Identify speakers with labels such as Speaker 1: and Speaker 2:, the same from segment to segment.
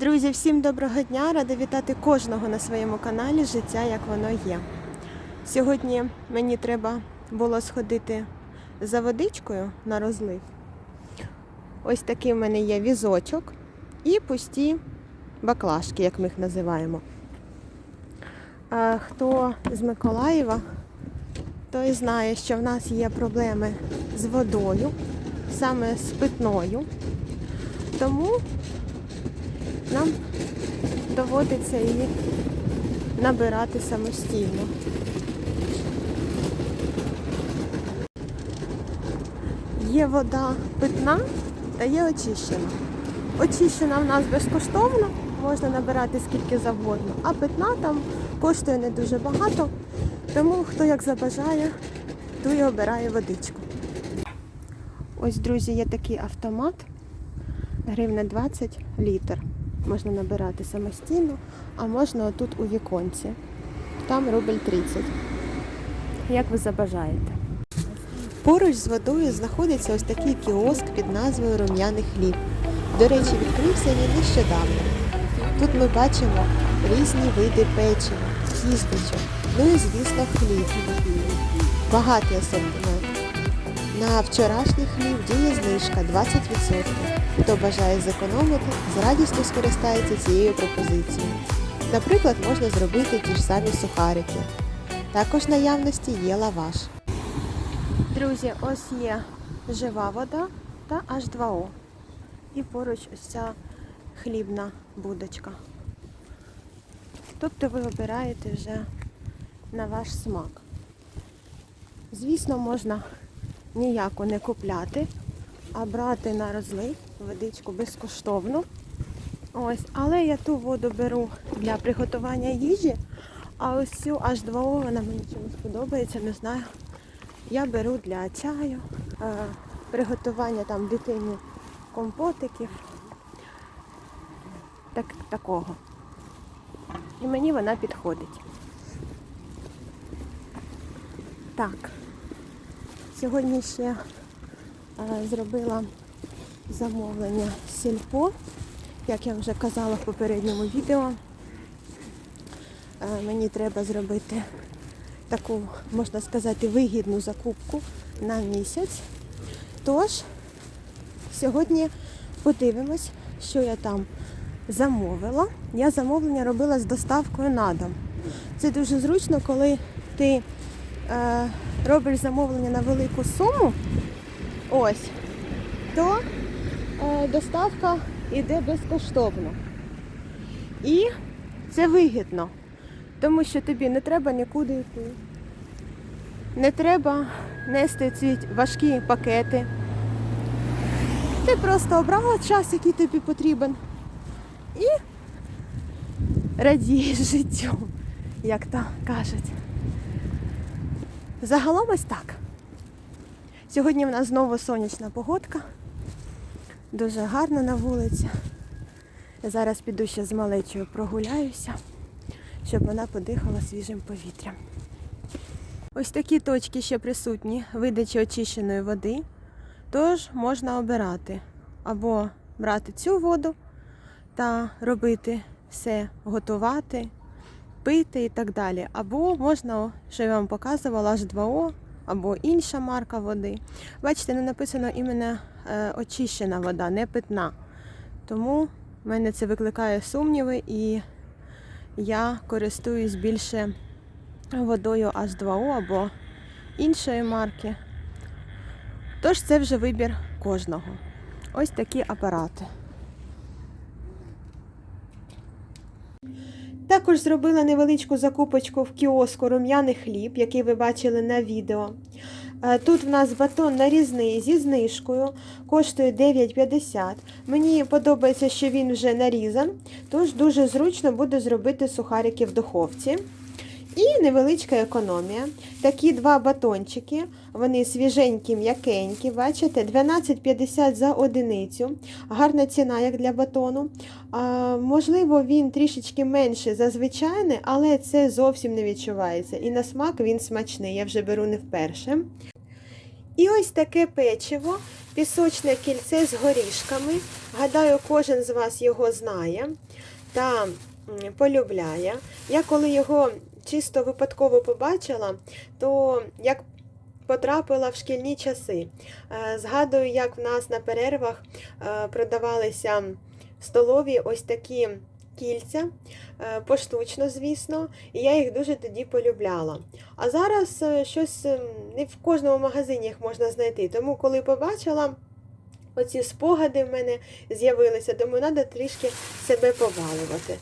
Speaker 1: Друзі, всім доброго дня! Рада вітати кожного на своєму каналі Життя як воно є. Сьогодні мені треба було сходити за водичкою на розлив. Ось такий в мене є візочок і пусті баклажки, як ми їх називаємо. А хто з Миколаєва, той знає, що в нас є проблеми з водою, саме з питною. Тому нам доводиться її набирати самостійно. Є вода питна та є очищена. Очищена в нас безкоштовно, можна набирати скільки завгодно, а питна там коштує не дуже багато, тому хто як забажає, той обирає водичку. Ось, друзі, є такий автомат гривна 20 літр. Можна набирати самостійно, а можна отут у віконці. Там рубль 30. Як ви забажаєте. Поруч з водою знаходиться ось такий кіоск під назвою Рум'яний хліб. До речі, відкрився він нещодавно. Тут ми бачимо різні види печива, тістечок, ну і звісно хліб. Багатий асортимент. На вчорашній хліб діє знижка 20%. Хто бажає зекономити, з радістю скористається цією пропозицією. Наприклад, можна зробити ті ж самі сухарики. Також наявності є лаваш. Друзі, ось є жива вода та H2O. І поруч ось ця хлібна будочка. Тобто ви обираєте вже на ваш смак. Звісно, можна ніяко не купляти, а брати на розлив водичку безкоштовно. Ось, але я ту воду беру для приготування їжі, а ось цю H2O, вона мені чомусь подобається, не знаю. Я беру для чаю, е, приготування там дитині компотиків. Так, такого. І мені вона підходить. Так. Сьогодні ще е, зробила замовлення сільпо, як я вже казала в попередньому відео. Е, мені треба зробити таку, можна сказати, вигідну закупку на місяць. Тож, сьогодні подивимось, що я там замовила. Я замовлення робила з доставкою на дом. Це дуже зручно, коли ти е, робиш замовлення на велику суму, ось, то е, доставка йде безкоштовно. І це вигідно, тому що тобі не треба нікуди йти. Не треба нести ці важкі пакети. Ти просто обрала час, який тобі потрібен, і радієш життю, як то кажуть. Загалом ось так. Сьогодні в нас знову сонячна погодка. Дуже гарно на вулиці. Зараз піду ще з малечою прогуляюся, щоб вона подихала свіжим повітрям. Ось такі точки ще присутні видачі очищеної води. Тож можна обирати або брати цю воду та робити все, готувати, пити і так далі. Або можна, що я вам показувала, H2O, або інша марка води. Бачите, не написано іменно е, очищена вода, не питна. Тому в мене це викликає сумніви і я користуюсь більше водою H2O або іншої марки. Тож це вже вибір кожного. Ось такі апарати. Також зробила невеличку закупочку в кіоску рум'яний хліб, який ви бачили на відео. Е, Тут в нас батон нарізний зі знижкою, коштує 9,50. Мені подобається, що він вже нарізан, тож дуже зручно буде зробити сухарики в духовці. І невеличка економія. Такі два батончики, вони свіженькі, м'якенькі, бачите, 12,50 за одиницю. Гарна ціна, як для батону. А, можливо, він трішечки менший за звичайний, але це зовсім не відчувається. І на смак він смачний, я вже беру не вперше. І ось таке печиво, пісочне кільце з горішками. Гадаю, кожен з вас його знає та полюбляє. Я коли його чисто випадково побачила, то як потрапила в шкільні часи. Е, Згадую, як в нас на перервах е, продавалися столові ось такі кільця, е, поштучно, звісно, і я їх дуже тоді полюбляла. А зараз щось ем, не в кожному магазині їх можна знайти. Тому, коли побачила, оці спогади в мене з'явилися, думаю, треба трішки себе побалувати.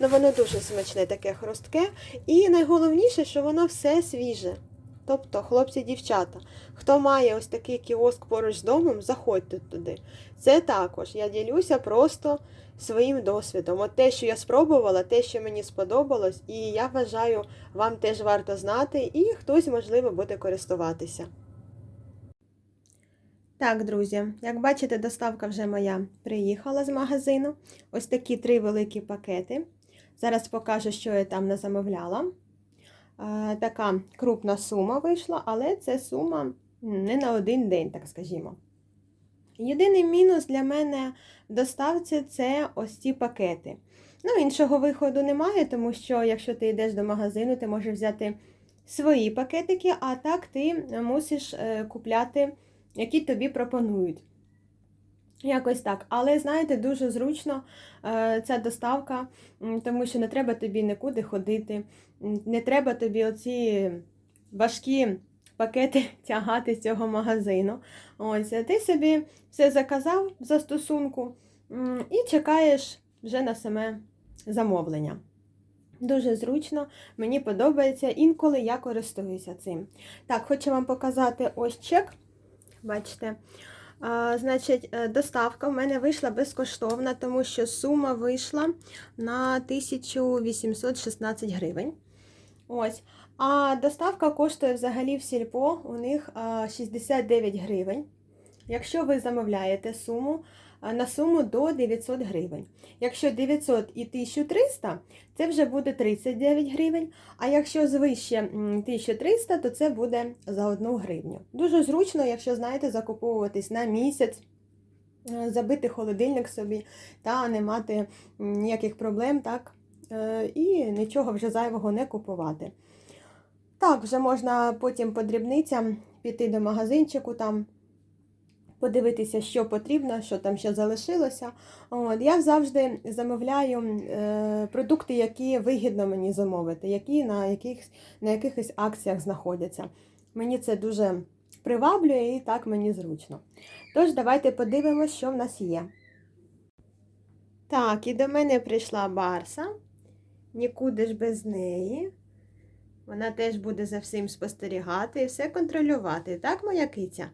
Speaker 1: Ну, воно дуже смачне, таке хрустке. І найголовніше, що воно все свіже. Тобто, хлопці, дівчата, хто має ось такий кіоск поруч з домом, заходьте туди. Це також я ділюся просто своїм досвідом. От те, що я спробувала, те, що мені сподобалось, і я вважаю, вам теж варто знати, і хтось, можливо, буде користуватися. Так, друзі, як бачите, доставка вже моя приїхала з магазину. Ось такі три великі пакети. Зараз покажу, що я там не замовляла. Е, Така крупна сума вийшла, але це сума не на один день, так скажімо. Єдиний мінус для мене в доставці це ось ці пакети. Ну, іншого виходу немає, тому що якщо ти йдеш до магазину, ти можеш взяти свої пакетики, а так ти мусиш е, купляти, які тобі пропонують. Якось так. Але знаєте, дуже зручно е, ця доставка, тому що не треба тобі нікуди ходити, не треба тобі оці важкі пакети тягати з цього магазину. Ось, ти собі все заказав в застосунку м, і чекаєш вже на саме замовлення. Дуже зручно, мені подобається, інколи я користуюся цим. Так, хочу вам показати ось чек. Бачите. Значить, е, доставка в мене вийшла безкоштовна, тому що сума вийшла на 1816 гривень. Ось. А доставка коштує взагалі в сільпо у них 69 гривень. Якщо ви замовляєте суму на суму до 900 гривень. Якщо 900 і 1300, це вже буде 39 гривень. А якщо звище 1300, то це буде за 1 гривню. Дуже зручно, якщо знаєте, закуповуватись на місяць. е, Забити холодильник собі та не мати ніяких проблем, так? Е, І нічого вже зайвого не купувати. Так, вже можна потім по дрібницям піти до магазинчику, там подивитися, що потрібно, що там ще залишилося. От, я завжди замовляю е, продукти, які вигідно мені замовити, які на, яких, на якихось акціях знаходяться. Мені це дуже приваблює і так мені зручно. Тож, давайте подивимося, що в нас є. Так, і до мене прийшла Барса. Нікуди ж без неї. Вона теж буде за всім спостерігати і все контролювати. Так, моя киця?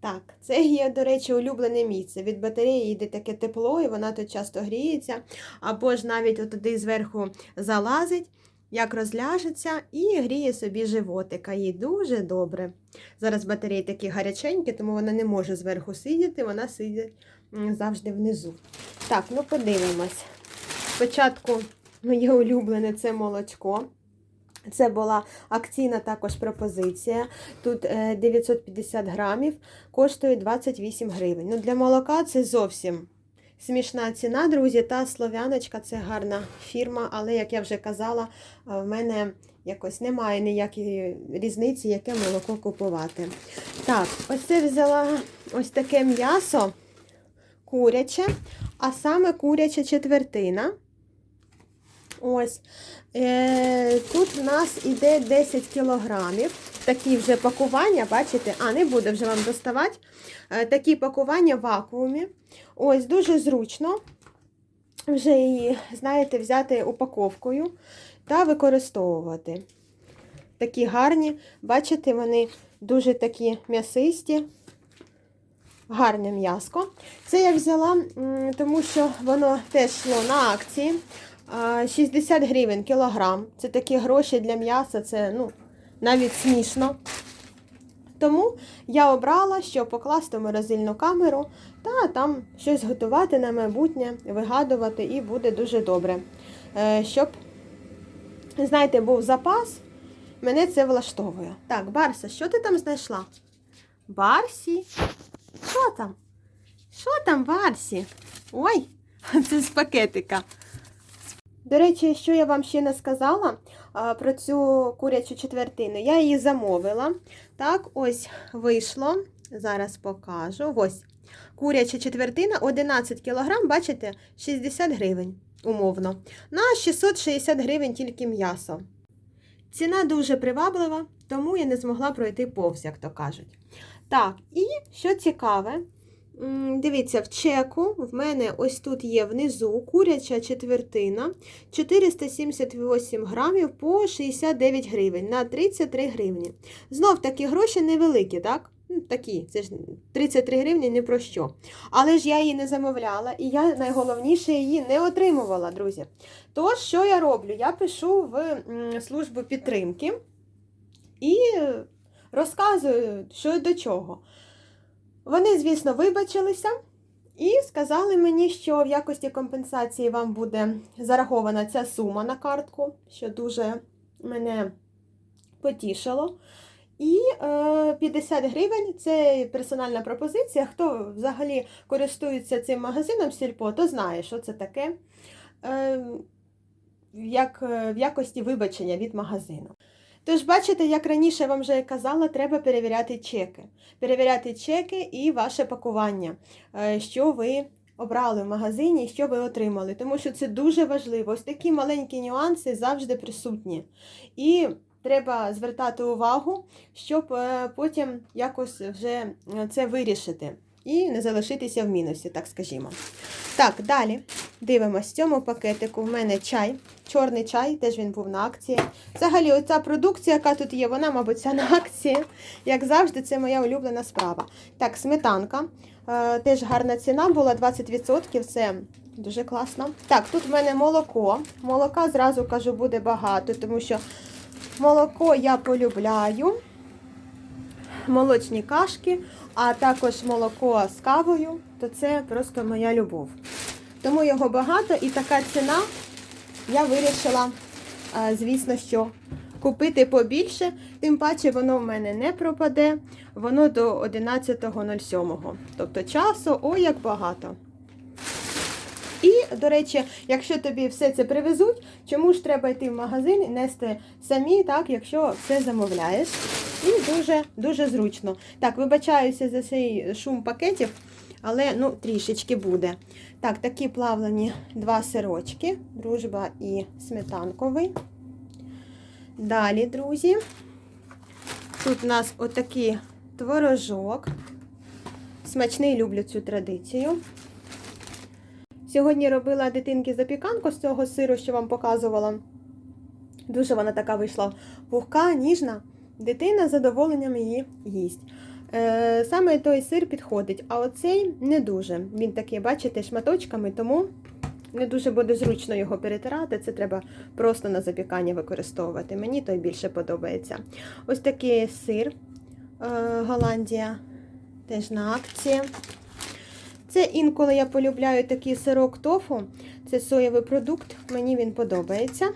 Speaker 1: Так, це є, до речі, улюблене місце. Від батареї йде таке тепло, і вона тут часто гріється, або ж навіть отуди зверху залазить, як розляжеться, і гріє собі животика. Їй дуже добре. Зараз батареї такі гаряченькі, тому вона не може зверху сидіти, вона сидить завжди внизу. Так, ну подивимось. Спочатку моє улюблене це молочко. Це була акційна також пропозиція. Тут е, 950 грамів, коштує 28 гривень. Ну, для молока це зовсім смішна ціна, друзі. Та слов'яночка це гарна фірма, але, як я вже казала, е, в мене якось немає ніякої різниці, яке молоко купувати. Так, ось це взяла ось таке м'ясо куряче, а саме куряча четвертина. Ось. Е, Тут в нас іде 10 кілограмів. Такі вже пакування, бачите? А, не буде вже вам доставати. Е, такі пакування в вакуумі. Ось, дуже зручно. Вже її, знаєте, взяти упаковкою та використовувати. Такі гарні, бачите, вони дуже такі м'ясисті. Гарне м'яско. Це я взяла, тому що воно теж йшло на акції. А, 60 гривень кілограм. Це такі гроші для м'яса, це ну, навіть смішно. Тому я обрала, що покласти в морозильну камеру та там щось готувати на майбутнє, вигадувати, і буде дуже добре. Е, Щоб, знаєте, був запас, мене це влаштовує. Так, Барса, що ти там знайшла? Барсі. Що там? Що там, Барсі? Ой, це з пакетика. До речі, що я вам ще не сказала про цю курячу четвертину. Я її замовила. Так, ось вийшло. Зараз покажу. Ось. Куряча четвертина 11 кг, бачите, 60 гривень, умовно. На 660 гривень тільки м'ясо. Ціна дуже приваблива, тому я не змогла пройти повз, як то кажуть. Так, і що цікаве, дивіться, в чеку в мене ось тут є внизу куряча четвертина 478 грамів по 69 гривень на 33 гривні. Знов такі гроші невеликі, так? Ну, Такі, це ж 33 гривні не про що. Але ж я її не замовляла, і я найголовніше її не отримувала, друзі. Тож, що я роблю? Я пишу в службу підтримки і розказую, що до чого. Вони, звісно, вибачилися і сказали мені, що в якості компенсації вам буде зарахована ця сума на картку, що дуже мене потішило. І е, 50 гривень це персональна пропозиція. Хто взагалі користується цим магазином Сільпо, то знає, що це таке. Е, як е, в якості вибачення від магазину. Тож, бачите, як раніше я вам вже казала, треба перевіряти чеки. Перевіряти чеки і ваше пакування, е, що ви обрали в магазині що ви отримали. Тому що це дуже важливо. Ось такі маленькі нюанси завжди присутні. І треба звертати увагу, щоб е, потім якось вже це вирішити. І не залишитися в мінусі, так скажімо. Так, далі дивимось. В цьому пакетику в мене чай, чорний чай, теж він був на акції. Взагалі, оця продукція, яка тут є, вона, мабуть, вся на акції. Як завжди, це моя улюблена справа. Так, сметанка. Е, теж гарна ціна була 20%. Це дуже класно. Так, тут в мене молоко. Молока, зразу кажу, буде багато, тому що молоко я полюбляю. Молочні кашки, а також молоко з кавою, то це просто моя любов. Тому його багато і така ціна я вирішила, е, звісно, що купити побільше, тим паче воно в мене не пропаде, воно до 11.07. Тобто часу, ой, як багато. І, до речі, якщо тобі все це привезуть, чому ж треба йти в магазин і нести самі, так, якщо все замовляєш. І дуже дуже зручно. Так, вибачаюся за цей шум пакетів, але ну, трішечки буде. Так, такі плавлені два сирочки, дружба і сметанковий. Далі, друзі, тут у нас отакий творожок. Смачний люблю цю традицію. Сьогодні робила дитинки запіканку з цього сиру, що вам показувала. Дуже вона така вийшла пухка, ніжна. Дитина з задоволенням її їсть. Е, Саме той сир підходить, а оцей не дуже. Він такий, бачите, шматочками, тому не дуже буде зручно його перетирати. Це треба просто на запікання використовувати. Мені той більше подобається. Ось такий сир е, Голландія, теж на акції. Це інколи я полюбляю такий сирок тофу. Це соєвий продукт, мені він подобається.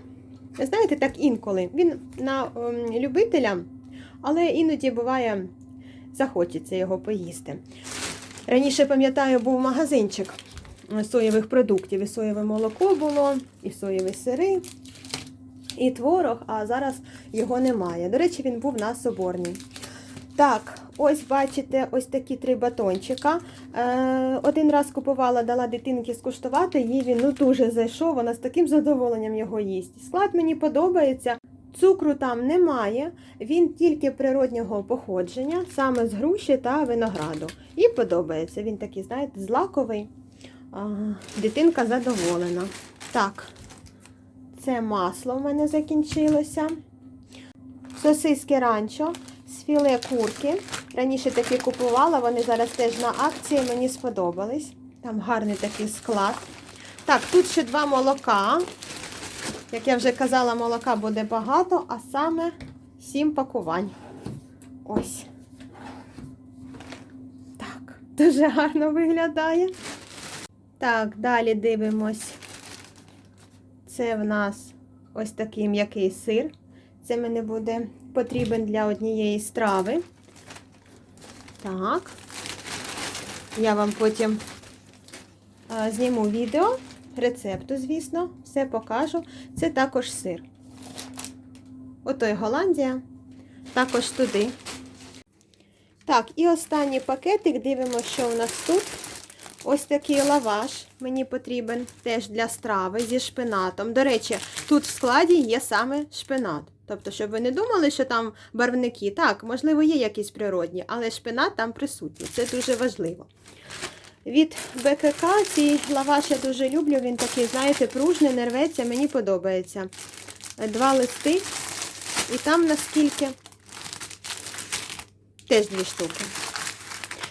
Speaker 1: Знаєте, так інколи. Він на ем, любителя, але іноді буває, захочеться його поїсти. Раніше, пам'ятаю, був магазинчик соєвих продуктів. І соєве молоко було, і соєві сири, і творог, а зараз його немає. До речі, він був на Соборній. Так, ось бачите, ось такі три батончика. Е, один раз купувала, дала дитинки скуштувати, їй він ну, дуже зайшов, вона з таким задоволенням його їсть. Склад мені подобається. Цукру там немає, він тільки природнього походження, саме з груші та винограду. І подобається. Він такий, знаєте, злаковий. Дитинка задоволена. Так, це масло в мене закінчилося. Сосиски ранчо з філе курки. Раніше такі купувала, вони зараз теж на акції, мені сподобались. Там гарний такий склад. Так, тут ще два молока. Як я вже казала, молока буде багато, а саме 7 пакувань. Ось. Так, дуже гарно виглядає. Так, далі дивимось. Це в нас ось такий м'який сир. Це мені буде потрібен для однієї страви. Так. Я вам потім а, зніму відео, рецепту, звісно, все покажу. Це також сир. Ото й Голландія. Також туди. Так, і останній пакетик. Дивимося, що у нас тут. Ось такий лаваш мені потрібен теж для страви зі шпинатом. До речі, тут в складі є саме шпинат. Тобто, щоб ви не думали, що там барвники. Так, можливо, є якісь природні, але шпинат там присутній. Це дуже важливо. Від БКК цей лаваш я дуже люблю. Він такий, знаєте, пружний, не рветься, мені подобається. Два листи. І там наскільки теж дві штуки.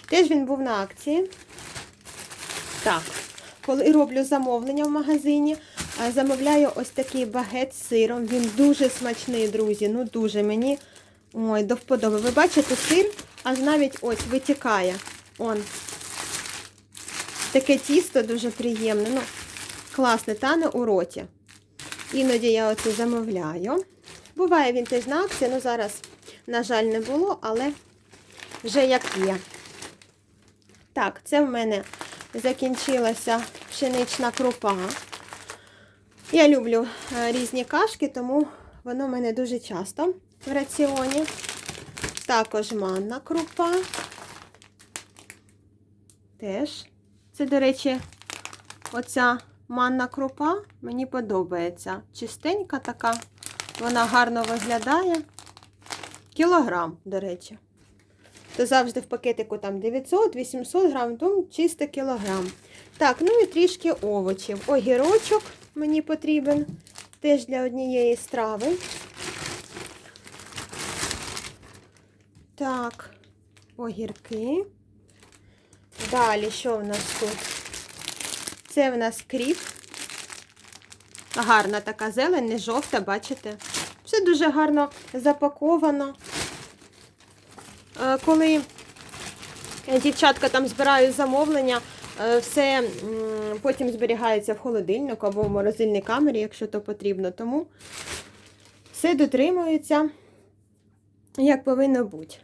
Speaker 1: Теж він був на акції. Так, коли роблю замовлення в магазині, замовляю ось такий багет з сиром. Він дуже смачний, друзі. Ну дуже мені ой, до вподоби. Ви бачите, сир аж навіть ось витікає. Он. Таке тісто дуже приємне. Ну, класне, тане у роті. Іноді я оце замовляю. Буває він теж на акції, ну зараз, на жаль, не було, але вже як є. Так, це в мене закінчилася пшенична крупа. Я люблю е, різні кашки, тому воно в мене дуже часто в раціоні. Також манна крупа. Теж. Це, до речі, оця манна крупа мені подобається. Чистенька така, вона гарно виглядає. Кілограм, до речі. То завжди в пакетику там 900-800 грам, тому чисто кілограм. Так, ну і трішки овочів. Огірочок мені потрібен теж для однієї страви. Так, огірки. Далі, що в нас тут? Це в нас кріп. Гарна така зелень, не жовта, бачите? Все дуже гарно запаковано. Е, Коли дівчатка там збирають замовлення, все потім зберігається в холодильнику або в морозильній камері, якщо то потрібно. Тому все дотримується, як повинно бути.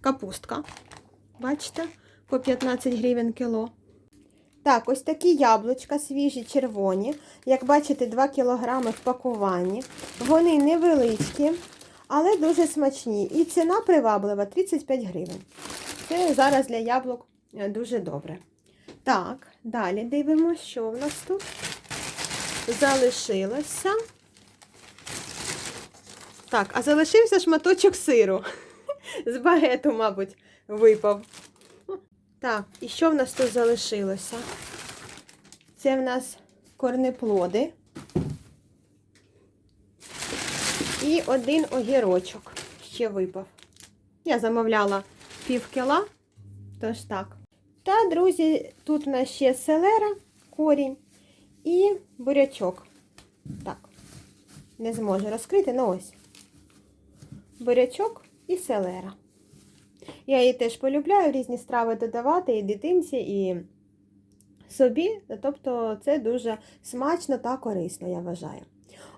Speaker 1: Капустка. Бачите? По 15 гривень кіло. Так, ось такі яблучка свіжі, червоні. Як бачите, 2 кг в пакуванні. Вони невеличкі, але дуже смачні. І ціна приваблива 35 гривень. Це зараз для яблук е, дуже добре. Так, далі дивимося, що в нас тут залишилося. Так, а залишився шматочок сиру. З багету, мабуть, випав. Так, і що в нас тут залишилося? Це в нас корнеплоди. І один огірочок ще випав. Я замовляла пів кіла, тож так. Та, друзі, тут у нас ще селера, корінь і бурячок. Так, не зможу розкрити, ну ось. Бурячок і селера. Я її теж полюбляю різні страви додавати і дитинці, і собі. Тобто це дуже смачно та корисно, я вважаю.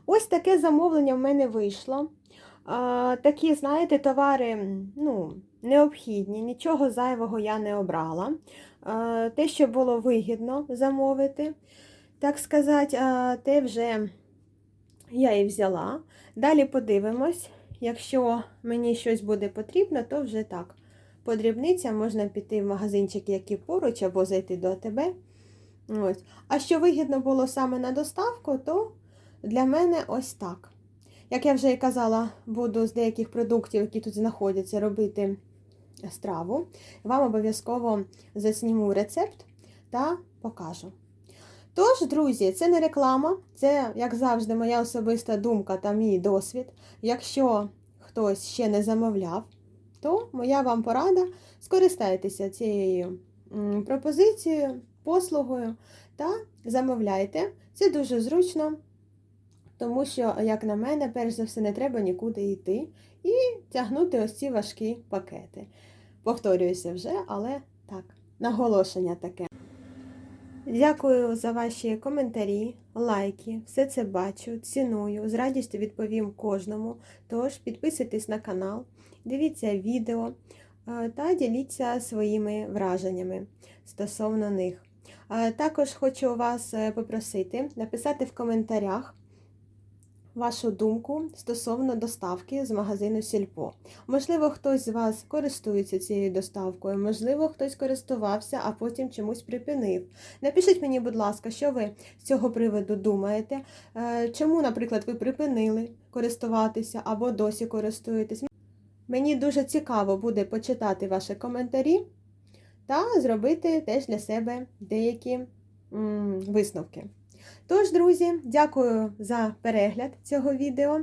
Speaker 1: Ось таке замовлення в мене вийшло. Такі, знаєте, товари ну, необхідні, нічого зайвого я не обрала. Те, що було вигідно замовити, так сказати, те вже я і взяла. Далі подивимось. Якщо мені щось буде потрібно, то вже так. По дрібницям можна піти в магазинчик, який поруч, або зайти до АТБ. Ось. А що вигідно було саме на доставку, то для мене ось так. Як я вже і казала, буду з деяких продуктів, які тут знаходяться, робити страву. Вам обов'язково засніму рецепт та покажу. Тож, друзі, це не реклама, це, як завжди, моя особиста думка та мій досвід. Якщо хтось ще не замовляв, то моя вам порада скористайтеся цією пропозицією, послугою та замовляйте. Це дуже зручно, тому що, як на мене, перш за все, не треба нікуди йти і тягнути ось ці важкі пакети. Повторююся вже, але так, наголошення таке. Дякую за ваші коментарі, лайки. Все це бачу, ціную. З радістю відповім кожному. Тож підписуйтесь на канал, дивіться відео, е, та діліться своїми враженнями стосовно них. Е, Також хочу вас е, попросити написати в коментарях вашу думку стосовно доставки з магазину Сільпо. Можливо, хтось з вас користується цією доставкою, можливо, хтось користувався, а потім чомусь припинив. Напишіть мені, будь ласка, що ви з цього приводу думаєте. Е, Чому, наприклад, ви припинили користуватися або досі користуєтесь? Мені дуже цікаво буде почитати ваші коментарі та зробити теж для себе деякі м, висновки. Тож, друзі, дякую за перегляд цього відео.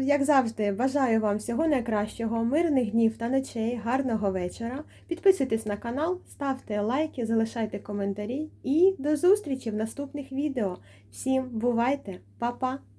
Speaker 1: Як завжди, бажаю вам всього найкращого, мирних днів та ночей, гарного вечора. Підписуйтесь на канал, ставте лайки, залишайте коментарі і до зустрічі в наступних відео. Всім бувайте, Па-па!